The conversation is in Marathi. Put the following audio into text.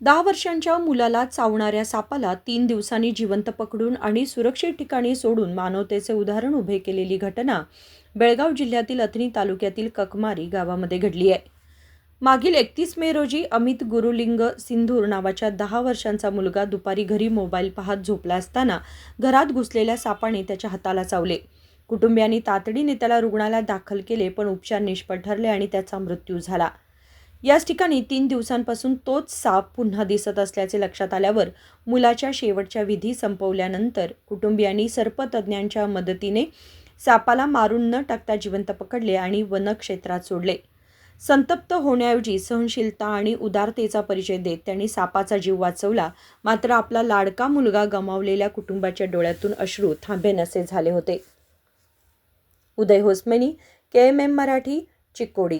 दहा वर्षांच्या मुलाला चावणाऱ्या सापाला तीन दिवसांनी जिवंत पकडून आणि सुरक्षित ठिकाणी सोडून मानवतेचे उदाहरण उभे केलेली घटना बेळगाव जिल्ह्यातील अथणी तालुक्यातील ककमारी गावामध्ये घडली आहे. मागील एकतीस मे रोजी अमित गुरुलिंग सिंधूर नावाच्या दहा वर्षांचा मुलगा दुपारी घरी मोबाईल पाहत झोपला असताना घरात घुसलेल्या सापाने त्याच्या हाताला चावले. कुटुंबियांनी तातडीने त्याला रुग्णालयात दाखल केले पण उपचार निष्फळ ठरले आणि त्याचा मृत्यू झाला. याच ठिकाणी तीन दिवसांपासून तोच साप पुन्हा दिसत असल्याचे लक्षात आल्यावर मुलाच्या शेवटच्या विधी संपवल्यानंतर कुटुंबियांनी सर्पतज्ञांच्या मदतीने सापाला मारून न टाकता जिवंत पकडले आणि वनक्षेत्रात सोडले. संतप्त होण्याऐवजी सहनशीलता आणि उदारतेचा परिचय देत त्यांनी सापाचा जीव वाचवला. मात्र आपला लाडका मुलगा गमावलेल्या कुटुंबाच्या डोळ्यातून अश्रू थांबेनसे झाले होते. Uday Hosmeni K M M Marathi Chikodi.